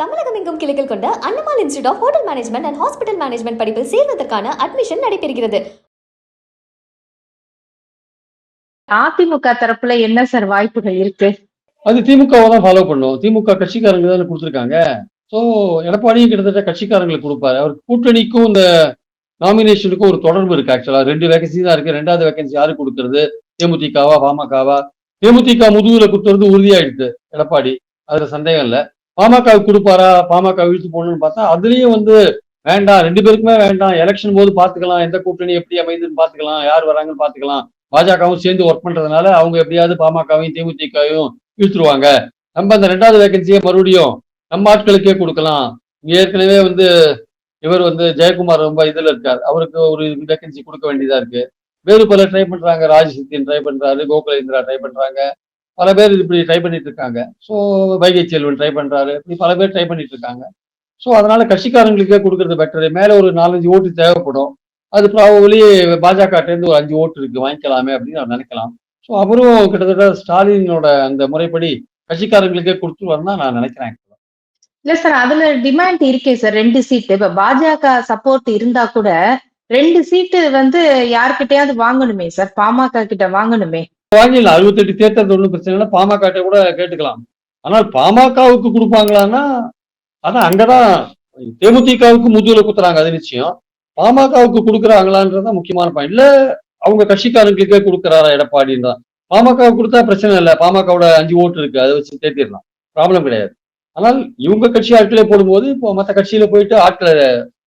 தமிழகம் எங்கும் கிளைகள் கொண்ட Annamal institute of hotel management and hospital management படிப்பில் சேர்வதற்கான அட்மிஷன் நடைபெறுகிறது. அதிமுக தரப்புல என்ன சார் வாய்ப்புகள் இருக்கு? அது திமுகவை தான் ஃபாலோ பண்ணும். திமுக கட்சிக்காரங்க தானே கொடுத்துருக்காங்க. ஸோ எடப்பாடியும் கிட்டத்தட்ட கட்சிக்காரங்களுக்கு கொடுப்பாரு. அவர் கூட்டணிக்கும் இந்த நாமினேஷனுக்கும் ஒரு தொடர்பு இருக்கு ஆக்சுவலா ரெண்டு வேகன்சி தான் இருக்கு. ரெண்டாவது வேகன்சி யாரு கொடுக்கறது? தேமுதிகவா பாமகவா? தேமுதிக முதுகுல கொடுத்துறது உறுதியாயிடுது எடப்பாடி. அதுல சந்தேகம் இல்லை. பாமகவுக்கு கொடுப்பாரா? பாமக வீழ்த்து போகணும்னு பார்த்தா அதுலயும் வந்து வேண்டாம். ரெண்டு பேருக்குமே வேண்டாம். எலெக்ஷன் போது பாத்துக்கலாம் எந்த கூட்டணி எப்படி அமைதுன்னு பாத்துக்கலாம் யார் வராங்கன்னு பாத்துக்கலாம் பாஜகவும் சேர்ந்து ஒர்க் பண்றதுனால அவங்க எப்படியாவது பாமகவையும் தேமுதிகவையும் இழுத்துருவாங்க நம்ம அந்த ரெண்டாவது வேகன்சியை மறுபடியும் நம்ம ஆட்களுக்கே கொடுக்கலாம். ஏற்கனவே வந்து இவர் வந்து ஜெயக்குமார் ரொம்ப இதுல இருக்கார். அவருக்கு ஒரு வேகன்சி கொடுக்க வேண்டியதா இருக்கு. வேறு பல ட்ரை பண்றாங்க. ராஜசக்தியன் ட்ரை பண்றாரு. கோகுலேந்திரா ட்ரை பண்றாங்க. பல பேர் இப்படி ட்ரை பண்ணிட்டு இருக்காங்க ஸோ வைகை செல்வன் ட்ரை பண்றாரு. இப்படி பல பேர் ட்ரை பண்ணிட்டு இருக்காங்க ஸோ அதனால கட்சிக்காரங்களுக்கே கொடுக்கறது பெட்டர் மேலே ஒரு நாலஞ்சு ஓட்டு தேவைப்படும். அது ப்ராபபிளி பாஜகட்டேருந்து ஒரு அஞ்சு ஓட்டு இருக்கு. வாங்கிக்கலாமே அப்படின்னு அவர் நினைக்கலாம். ஸோ அவரும் கிட்டத்தட்ட ஸ்டாலினோட அந்த முறைப்படி கட்சிக்காரங்களுக்கே கொடுத்துருவாருன்னு தான் நான் நினைக்கிறேன். இல்ல சார் அதுல டிமாண்ட் இருக்கே சார் ரெண்டு சீட்டு இப்ப பாஜக சப்போர்ட் இருந்தா கூட ரெண்டு சீட்டு வந்து யார்கிட்டயாவது வாங்கணுமே சார் பாமக கிட்ட வாங்கணுமே? வாங்கிடலாம். அறுபத்தெட்டு தேர்தல் ஒன்றும் பிரச்சனை இல்லை. பாமக கூட கேட்டுக்கலாம். ஆனால் பாமகவுக்கு கொடுப்பாங்களான்னா அதான் அங்கதான் தேமுதிகவுக்கு முதுகுல குத்துறாங்க அது நிச்சயம். பாமகவுக்கு கொடுக்குறாங்களான்றதான் முக்கியமான பாயிண்ட் இல்ல அவங்க கட்சிக்காரங்களுக்கே கொடுக்குறாரா எடப்பாடின்னு பாமகவுக்கு கொடுத்தா பிரச்சனை இல்லை. பாமகவோட அஞ்சு ஓட்டு இருக்கு. அதை வச்சு தேர்த்திடலாம் ப்ராப்ளம் கிடையாது. ஆனால் இவங்க கட்சி ஆட்களே போடும்போது இப்போ மற்ற கட்சியில போயிட்டு ஆட்களை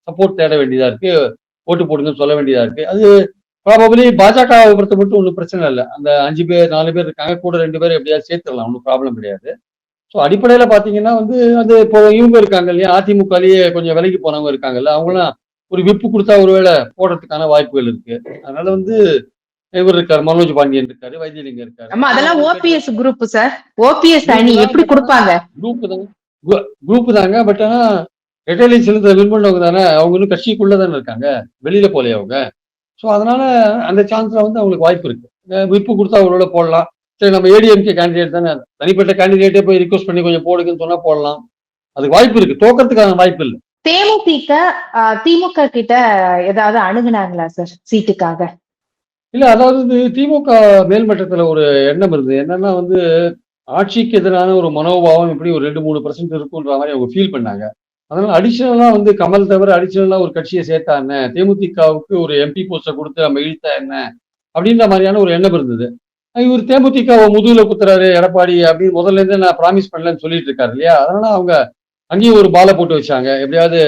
சப்போர்ட் தேட வேண்டியதா இருக்கு. ஓட்டு போடுங்கன்னு சொல்ல வேண்டியதா இருக்கு. அது ப்ராபபிளி பாஜக பொறுத்த மட்டும் ஒன்றும் பிரச்சனை இல்லை. அந்த அஞ்சு பேர் நாலு பேர் இருக்காங்க. கூட ரெண்டு பேர் எப்படியாவது சேர்த்துடலாம் ஒன்றும் ப்ராப்ளம் கிடையாது. ஸோ அடிப்படையில் பார்த்தீங்கன்னா வந்து அது இப்போ இவங்க இருக்காங்க இல்லையா? அதிமுகலயே கொஞ்சம் விலைக்கு போனவங்க இருக்காங்கல்ல அவங்களாம் ஒரு விப்பு கொடுத்தா ஒருவேளை போடுறதுக்கான வாய்ப்புகள் இருக்கு. அதனால வந்து இவர் இருக்காரு மனோஜ் பாண்டியன் இருக்காரு வைத்தியலிங்கம் இருக்காரு. ஆமா அதெல்லாம் ஓபிஎஸ் குரூப் சார் ஓபிஎஸ் அணி எப்படி கொடுப்பாங்க? குரூப் தாங்க குரூப் தாங்க. பட் ஆனா ரெட்டலி செலுத்த வின் பண்ணவங்க தானே அவங்க இன்னும் கட்சிக்குள்ள தானே இருக்காங்க. வெளியில போலையே அவங்க? ஸோ அதனால அந்த சான்ஸ்ல வந்து அவங்களுக்கு வாய்ப்பு இருக்கு. விப்பு கொடுத்தா அவரோட போடலாம். சரி நம்ம ஏடிஎம்கே கேண்டிடேட் தானே? தனிப்பட்ட கேண்டிடேட்டே போய் ரிக்வஸ்ட் பண்ணி கொஞ்சம் போடுங்கன்னு சொன்னா போடலாம். அதுக்கு வாய்ப்பு இருக்கு. தோக்கறதுக்கான வாய்ப்பு இல்லை. தேமுதிக திமுக கிட்ட ஏதாவது அணுகுனாங்களா சார் சீட்டுக்காக? இல்ல அதாவது திமுக மேல்மட்டத்துல ஒரு எண்ணம் இருந்தது. என்னன்னா வந்து ஆட்சிக்கு எதிரான ஒரு மனோபாவம் இப்படி ஒரு ரெண்டு மூணு பர்சன்ட் இருக்குன்ற மாதிரி அவங்க ஃபீல் பண்ணாங்க. அதனால அடிஷனலா வந்து கமல் தவிர அடிஷனலா ஒரு கட்சியை சேர்த்தா என்ன? தேமுதிகவுக்கு ஒரு எம்பி போஸ்டை கொடுத்து நம்ம இழுத்தா என்ன? அப்படின்ற மாதிரியான ஒரு எண்ணம் இருந்தது. இவர் தேமுதிகவை முதுகுல குத்துறாரு எடப்பாடி அப்படின்னு முதல்ல இருந்தே நான் ப்ராமிஸ் பண்ணலன்னு சொல்லிட்டு இருக்காரு இல்லையா? அதனால அவங்க அங்கேயும் ஒரு பாலை போட்டு வச்சாங்க. எப்படியாவது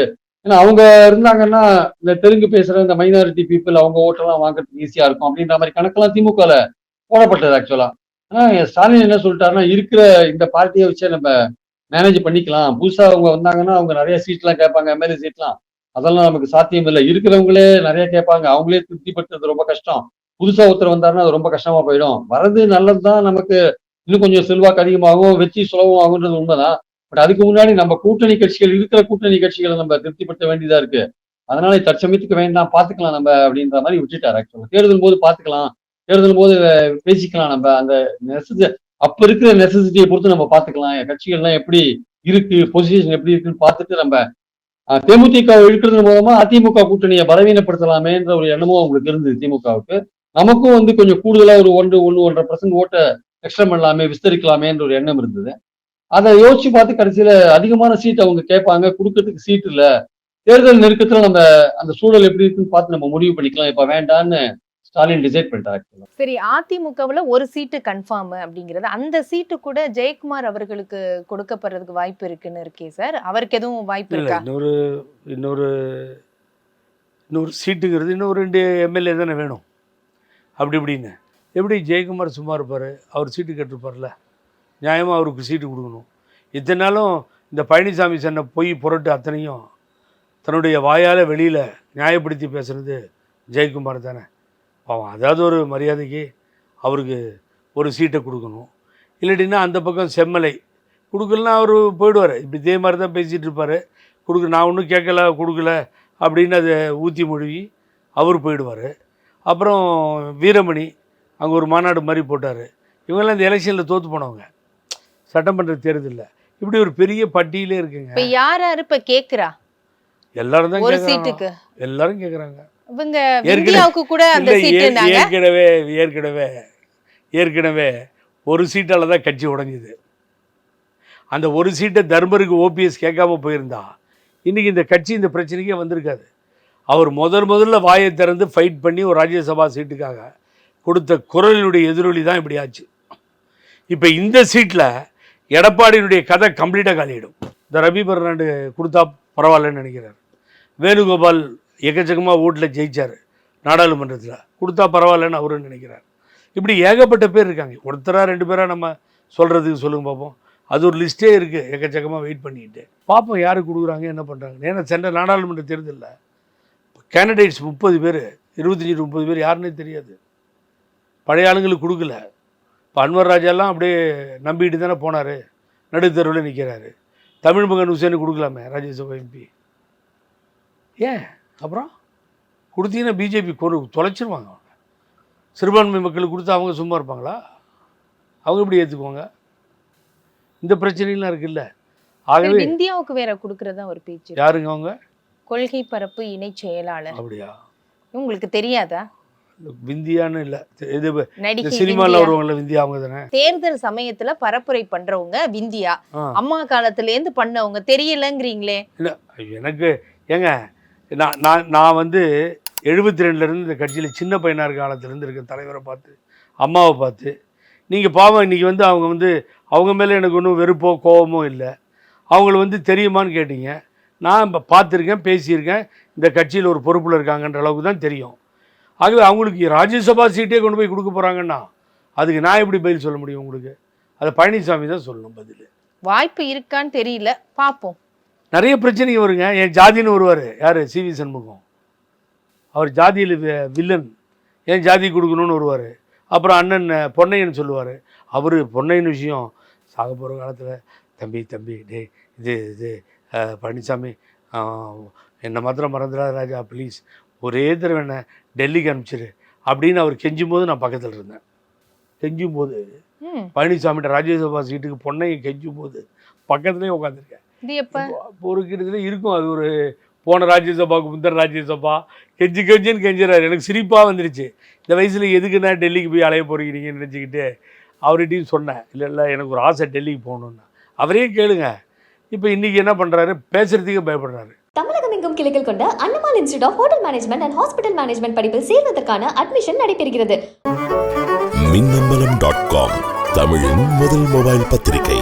ஏன்னா அவங்க இருந்தாங்கன்னா இந்த தெலுங்கு பேசுற இந்த மைனாரிட்டி பீப்புள் அவங்க ஓட்டெல்லாம் வாங்குறதுக்கு ஈஸியா இருக்கும் அப்படின்ற மாதிரி கணக்கெல்லாம் திமுகல போடப்பட்டது ஆக்சுவலா ஆனா ஸ்டாலின் என்ன சொல்லிட்டாருன்னா இருக்கிற இந்த பார்ட்டியை வச்சே நம்ம மேனேஜ் பண்ணிக்கலாம். புதுசாக அவங்க வந்தாங்கன்னா அவங்க நிறைய சீட்லாம் கேட்பாங்க எம்எல்ஏ சீட்லாம் அதெல்லாம் நமக்கு சாத்தியம் இல்லை. இருக்கிறவங்களே நிறைய கேட்பாங்க. அவங்களே திருப்திப்படுத்துறது ரொம்ப கஷ்டம். புதுசாக ஒருத்தர் வந்தாருன்னா அது ரொம்ப கஷ்டமா போயிடும். வர்றது நல்லதுதான் நமக்கு. இன்னும் கொஞ்சம் செல்வாக்கு அதிகமாகும் வெற்றி சுலபம் ஆகுன்றது உண்மைதான். பட் அதுக்கு முன்னாடி நம்ம கூட்டணி கட்சிகள் இருக்கிற கூட்டணி கட்சிகளை நம்ம திருப்திப்படுத்த வேண்டியதா இருக்கு. அதனால தற்சமயத்துக்கு வேண்டாம் பார்த்துக்கலாம் நம்ம அப்படின்ற மாதிரி விட்டுட்டார் ஆக்சுவலாக தேர்தல் போது பார்த்துக்கலாம் தேர்தல் போது பேசிக்கலாம் நம்ம. அந்த நெசஞ்ச அப்ப இருக்கிற நெசசிட்டியை பொறுத்து நம்ம பாத்துக்கலாம் கட்சிகள்லாம் எப்படி இருக்கு? பொசிஷன் எப்படி இருக்குன்னு பார்த்துட்டு நம்ம தேமுதிக இழுக்கிறது மூலமா அதிமுக கூட்டணியை பலவீனப்படுத்தலாமேன்ற ஒரு எண்ணமும் அவங்களுக்கு இருந்தது திமுகவுக்கு. நமக்கும் வந்து கொஞ்சம் கூடுதலா ஒரு ஒன்று ஒன்று ஒன்றரை பர்சன்ட் ஓட்டை எக்ஸ்ட்ரா பண்ணலாமே விஸ்தரிக்கலாமேன்ற ஒரு எண்ணம் இருந்தது. அதை யோசிச்சு பார்த்து கடைசியில அதிகமான சீட் அவங்க கேட்பாங்க. கொடுக்கறதுக்கு சீட் இல்ல. தேர்தல் நெருக்கத்துல நம்ம அந்த சூழல் எப்படி இருக்குன்னு பார்த்து நம்ம முடிவு பண்ணிக்கலாம். இப்ப வேண்டான்னு ஸ்டாலின் டிசைட் பண்ணிட்டாரு. சரி அதிமுகவுல ஒரு சீட்டு கன்ஃபார்ம் அப்படிங்கிறது. அந்த சீட்டு கூட ஜெயக்குமார் அவர்களுக்கு கொடுக்கப்படுறதுக்கு வாய்ப்பு இருக்குன்னு இருக்கே சார் அவருக்கு எதுவும் வாய்ப்பு இல்லை இருக்கா? இன்னொரு இன்னொரு இன்னொரு சீட்டுங்கிறது இன்னும் ரெண்டு எம்எல்ஏ தானே வேணும். அப்படி இப்படின்னு. எப்படி ஜெயக்குமார் சும்மா இருப்பார்? அவர் சீட்டு கேட்டிருப்பார்ல. நியாயமாக அவருக்கு சீட்டு கொடுக்கணும். இத்தனை நாளும் இந்த பழனிசாமி சொன்ன பொய் புரட்டு அத்தனையும் தன்னுடைய வாயால் வெளியில் நியாயப்படுத்தி பேசுகிறது ஜெயக்குமார் தானே. பாவம் அதாவது ஒரு மரியாதைக்கு அவருக்கு ஒரு சீட்டை கொடுக்கணும். இல்லாட்டின்னா அந்த பக்கம் செம்மலை. கொடுக்கலன்னா அவர் போயிடுவார். இப்படி இதே மாதிரி தான் பேசிகிட்டு இருப்பார். கொடுக்க நான் ஒன்றும் கேட்கல கொடுக்கல அப்படின்னு அதை ஊற்றி மொழிவி அவர் போயிடுவார். அப்புறம் வீரமணி அங்கே ஒரு மாநாடு மாதிரி போட்டார். இவங்கெல்லாம் இந்த எலெக்ஷனில் தோற்று போனவங்க. சட்டமன்ற தேர்தலில். இப்படி ஒரு பெரிய பட்டியலே இருக்குங்க. இப்ப யார் யாரு இப்ப கேக்குறா? எல்லாரும் தான் சீட்டுக்கு. எல்லாரும் கேக்குறாங்க. இவங்க இந்தியாவுக்கு கூட அந்த சீட்டுனாங்க ஏற்கனவே ஏற்கனவே ஏற்கனவே ஒரு சீட்டால தான் கட்சி உடைஞ்சுது. அந்த ஒரு சீட்டை தர்மருக்கு ஓபிஎஸ் கேட்காம போயிருந்தா இன்னைக்கு இந்த கட்சி இந்த பிரச்சனைக்கே வந்திருக்காது. அவர் முதல் முதல்ல வாயை திறந்து ஃபைட் பண்ணி ஒரு ராஜ்யசபா சீட்டுக்காக கொடுத்த குரலினுடைய எதிரொலி தான் இப்படி ஆச்சு. இப்போ இந்த சீட்டில் எடப்பாடியினுடைய கதை கம்ப்ளீட்டாக காலியிடும் இந்த ரவி பர்னாண்டு கொடுத்தா பரவாயில்லன்னு நினைக்கிறார். வேணுகோபால் எக்கச்சக்கமாக ஓட்டில் ஜெயிச்சார். நாடாளுமன்றத்தில். கொடுத்தா பரவாயில்லன்னு அவரும் நினைக்கிறார். இப்படி ஏகப்பட்ட பேர் இருக்காங்க. ஒருத்தராக ரெண்டு பேராக நம்ம சொல்கிறதுக்கு சொல்லுங்க பார்ப்போம் அது ஒரு லிஸ்ட்டே இருக்குது எக்கச்சக்கமாக வெயிட் பண்ணிக்கிட்டு. பார்ப்போம் யார் கொடுக்குறாங்க என்ன பண்ணுறாங்க ஏன்னா சென்ற நாடாளுமன்ற தேர்தலில் கேண்டிடேட்ஸ் முப்பது பேர் இருபத்தஞ்சி முப்பது பேர் யாருன்னே தெரியாது. பழைய ஆளுங்களுக்கு கொடுக்கல. இப்போ அன்வர் ராஜாலாம் அப்படியே நம்பிக்கிட்டு தானே போனார். நடுத்தருவில் நிற்கிறாரு தமிழ் மகன் ஹுசேனு கொடுக்கலாமே ராஜ்யசபா எம்பி ஏன்? அப்புறம் கொடுத்தீங்கன்னா பிஜேபி கொரு தொலைச்சிருவாங்க அவங்க. சிறுபான்மை மக்களுக்கு கொடுத்தா அவங்க சும்மா இருப்பாங்களா? அவங்க எப்படி ஏற்றுக்குவாங்க இந்த பிரச்சனைலாம் இருக்குல்ல. ஆகவே இந்தியாவுக்கு வேற கொடுக்கறதா ஒரு பேச்சு யாருங்க அவங்க? கொள்கை பரப்பு இணை செயலாளர். அப்படியா? உங்களுக்கு தெரியாதா? விந்தியான்னு இல்லை. இது விந்தியா. வருவாங்கல்ல விந்தியா அவங்க தானே? தேர்தல் சமயத்துல பரப்புரை பண்றவங்க விந்தியா. அம்மா காலத்துல இருந்து பண்ணவங்க தெரியலங்கிறீங்களே. இல்லை எனக்கு ஏங்க நான் நான் நான் வந்து எழுபத்தி ரெண்டுலேருந்து இந்த கட்சியில் சின்ன பையனாக இருக்க காலத்துலேருந்து இருக்க தலைவரை பார்த்து அம்மாவை பார்த்து நீங்கள் பாவம் இன்றைக்கி வந்து அவங்க வந்து அவங்க மேலே எனக்கு ஒன்றும் வெறுப்போ கோபமோ இல்லை. அவங்கள வந்து தெரியுமான்னு கேட்டீங்க. நான் இப்போ பார்த்துருக்கேன் பேசியிருக்கேன். இந்த கட்சியில் ஒரு பொறுப்பில் இருக்காங்கன்ற அளவுக்கு தான் தெரியும். ஆகவே அவங்களுக்கு ராஜ்யசபா சீட்டே கொண்டு போய் கொடுக்க போகிறாங்கன்னா அதுக்கு நான் எப்படி பதில் சொல்ல முடியும் உங்களுக்கு? அதை பழனிசாமி தான் சொல்லணும் பதில். வாய்ப்பு இருக்கான்னு தெரியல. பார்ப்போம் நிறைய பிரச்சனைங்க வருங்க. என் ஜாதின்னு வருவார். யார்? சிவி சண்முகம். அவர் ஜாதியில் வில்லன் ஏன் ஜாதி கொடுக்கணும்னு வருவார். அப்புறம் அண்ணன் பொன்னையன் சொல்லுவார். அவர் பொன்னையன் விஷயம் சாக போகிற காலத்தில் தம்பி தம்பி டே இது இது பழனிசாமி என்னை மாத்திரம் மறந்துடாத ராஜா ப்ளீஸ் ஒரே தடவை என்ன டெல்லிக்கு அனுப்பிச்சிரு. அப்படின்னு அவர் கெஞ்சும் போது நான் பக்கத்தில் இருந்தேன். கெஞ்சும் போது பழனிசாமிகிட்ட ராஜ்யசபா சீட்டுக்கு பொன்னையை கெஞ்சும் போது பக்கத்துலேயே உட்காந்துருக்கேன் ஒரு கிட்டத்தட்ட இருக்கும். அது ஒரு போன ராஜ்யசபாவுக்கு முந்தின ராஜ்யசபா. கெஞ்சி கெஞ்சின்னு கெஞ்சுறாரு. எனக்கு சிரிப்பாக வந்துருச்சு. இந்த வயசில் எதுக்கு நான் டெல்லிக்கு போய் அலைய போகிறீங்கன்னு நினச்சிக்கிட்டு அவர்கிட்டையும் சொன்னேன். இல்லை இல்லை எனக்கு ஒரு ஆசை டெல்லிக்கு போகணுன்னு அவரையும் கேளுங்க. இப்போ இன்றைக்கி என்ன பண்ணுறாரு பேசுகிறதுக்கே பயப்படுறாரு. தமிழகம் எங்கும் கிளைகள் கொண்ட Annamal institute of hotel management and hospital management படிப்பில் சேர்வதற்கான அட்மிஷன் நடைபெறுகிறது. Minnambalam dot com. தமிழின் முதல் மொபைல் பத்திரிகை.